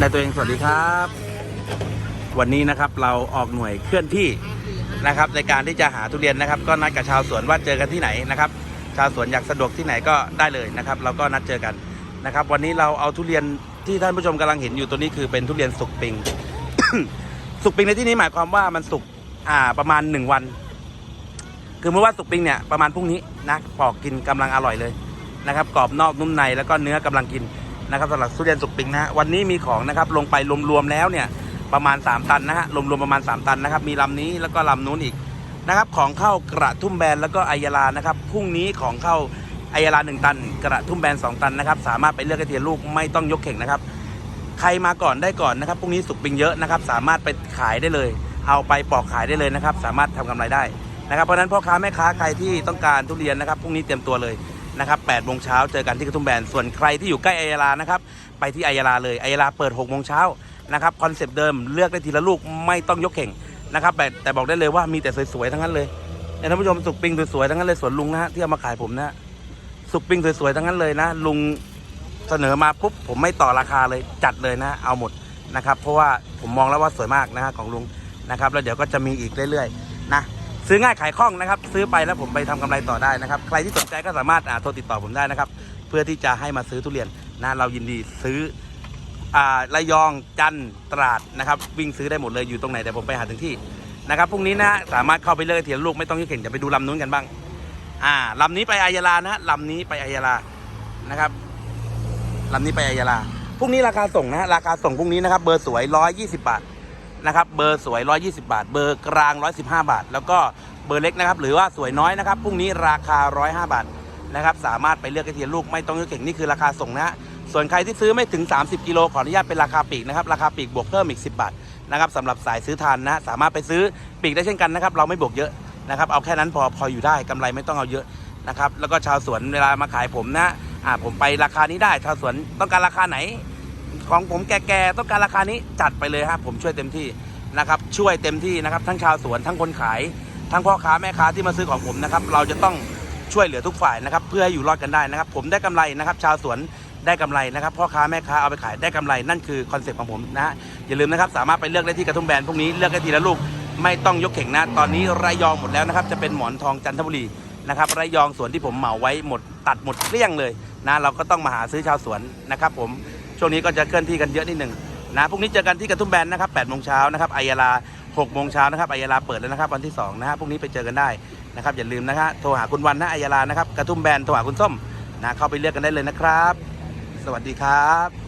ในตัวเองสวัสดีครับ วันนี้นะครับเราออกหน่วยเคลื่อนที่นะครับในการที่จะหาทุเรียนนะครับ ก็นัดกับชาวสวนว่าเจอกันที่ไหนนะครับ ชาวสวนอยากสะดวกที่ไหนก็ได้เลยนะครับ เราก็นัดเจอกันนะครับ วันนี้เราเอาทุเรียนที่ท่านผู้ชมกำลังเห็นอยู่ตัวนี้คือเป็นทุเรียนสุกปิง สุกปิงในที่นี้หมายความว่ามันสุกอ่าประมาณ 1 วัน คือเมื่อว่าสุกปิงเนี่ยประมาณพรุ่งนี้นะปอกกินกำลังอร่อยเลยนะครับกรอบนอกนุ่มในแล้วก็เนื้อกำลังกิน นะครับสำหรับทุเรียนสุกปิงนะฮะวันนี้มีของนะครับลงไปรวมๆแล้วเนี่ยประมาณ 3 ตันนะฮะรวมๆประมาณ 3 ตันนะครับมีลำนี้แล้วก็ลำนู้นอีกนะครับของเข้ากระทุ่มแบนแล้วก็ไอยาลานะครับพรุ่งนี้ของเข้าไอยาลา 1 ตัน กระทุ่มแบน 2 ตันนะครับสามารถไปเลือกให้เทียนลูกไม่ต้องยกเข่งนะครับใครมาก่อนได้ก่อนนะครับพรุ่งนี้สุกปิงเยอะนะครับสามารถไปขายได้เลย เอาไปปอกขายได้เลยนะครับสามารถทำกำไรได้นะครับเพราะนั้นพ่อค้าแม่ค้าใครที่ต้องการทุเรียนนะครับพรุ่งนี้เตรียมตัวเลย นะครับ8โมงเช้าเจอกันที่กระทุ่มแบน ส่วนใครที่อยู่ใกล้ไอยาลานะครับ ไปที่ไอยาลาเลยไอยาลาเปิด6โมงเช้านะครับคอนเซปต์เดิมเลือกได้ทีละลูกไม่ต้องยกเข่งนะครับแต่แต่บอกได้เลยว่ามีแต่สวยๆทั้งนั้นเลยเนี่ยท่านผู้ชมสุกปิ้งสวยๆทั้งนั้นเลยสวนลุงนะฮะที่เอามาขายผมนะฮะสุกปิ้งสวยๆทั้งนั้นเลยนะ ลุงเสนอมาปุ๊บผมไม่ต่อราคาเลยจัดเลยนะ เอาหมดนะครับ เพราะว่าผมมองแล้วว่าสวยมากนะฮะของลุงนะครับ แล้วเดี๋ยวก็จะมีอีกเรื่อยๆ นะ ซื้อง่ายขายคล่องนะครับ ซื้อไปแล้วผมไปทำกำไรต่อได้นะครับ ใครที่สนใจก็สามารถโทรติดต่อผมได้นะครับ เพื่อที่จะให้มาซื้อทุเรียนนะเรายินดีซื้ออ่าระยองจันทร์ตราดนะครับวิ่งซื้อได้หมดเลยอยู่ตรงไหนแต่ผมไปหาถึงที่นะครับพรุ่งนี้นะสามารถเข้าไปเลือกเทียนลูกไม่ต้องยืดเข่งจะไปดูลำนู้นกันบ้างอ่าลำนี้ไปอายาลานะลำนี้ไปอายาลานะครับลำนี้ไปอายาลาพรุ่งนี้ราคาส่งนะฮะราคาส่งพรุ่งนี้นะครับเบอร์สวย120บาท นะครับ เบอร์สวย 120 บาท เบอร์กลาง 115 บาท แล้วก็เบอร์เล็กนะครับ หรือว่าสวยน้อยนะครับพรุ่งนี้ราคา 105 บาทนะครับ สามารถไปเลือกกระเทียมลูกไม่ต้องเลือกเก่งนี่คือราคาส่งนะฮะส่วนใครที่ซื้อไม่ถึง 30 กิโลขออนุญาตเป็นราคาปีกนะครับ ราคาปีกบวกเพิ่มอีก 10 บาทนะครับสำหรับสายซื้อทานนะ สามารถไปซื้อปีกได้เช่นกันนะครับ เราไม่บวกเยอะนะครับ เอาแค่นั้นพอพออยู่ได้กำไรไม่ต้องเอาเยอะนะครับ แล้วก็ชาวสวนเวลามาขายผมนะอ่าผมไปราคานี้ได้ ชาวสวนต้องการราคาไหน ของผมแก่ๆต้องการราคานี้จัดไปเลยครับผมช่วยเต็มที่นะครับ ช่วยเต็มที่นะครับ ทั้งชาวสวนทั้งคนขาย ทั้งพ่อค้าแม่ค้าที่มาซื้อของผมนะครับ เราจะต้องช่วยเหลือทุกฝ่ายนะครับ เพื่อให้อยู่รอดกันได้นะครับ ผมได้กำไรนะครับ ชาวสวนได้กำไรนะครับพ่อค้าแม่ค้าเอาไปขายได้กำไรนั่นคือคอนเซ็ปต์ของผมนะฮะอย่าลืมนะครับสามารถไปเลือกได้ที่กระทุ่มแบนพวกนี้เลือกได้ทีละลูกไม่ต้องยกเข่งนะตอนนี้ระยองหมดแล้วนะครับ จะเป็นหมอนทองจันทบุรีนะครับระยองสวนที่ผมเหมาไว้หมดตัดหมดเกลี้ยงเลยนะเราก็ต้องมาหาซื้อชาวสวนนะครับ ผม ช่วงนี้ก็จะเคลื่อนที่กันเยอะนิดหนึ่งนะพรุ่งนี้เจอกันที่กระทุ่มแบนนะครับ8โมงเช้านะครับอายาลา6โมงเช้านะครับอายาลาเปิดแล้วนะครับวันที่สองนะฮะพรุ่งนี้ไปเจอกันได้นะครับอย่าลืมนะฮะโทรหาคุณวันนะอายาลานะครับกระทุ่มแบนโทรหาคุณส้มนะเข้าไปเลือกกันได้เลยนะครับ สวัสดีครับ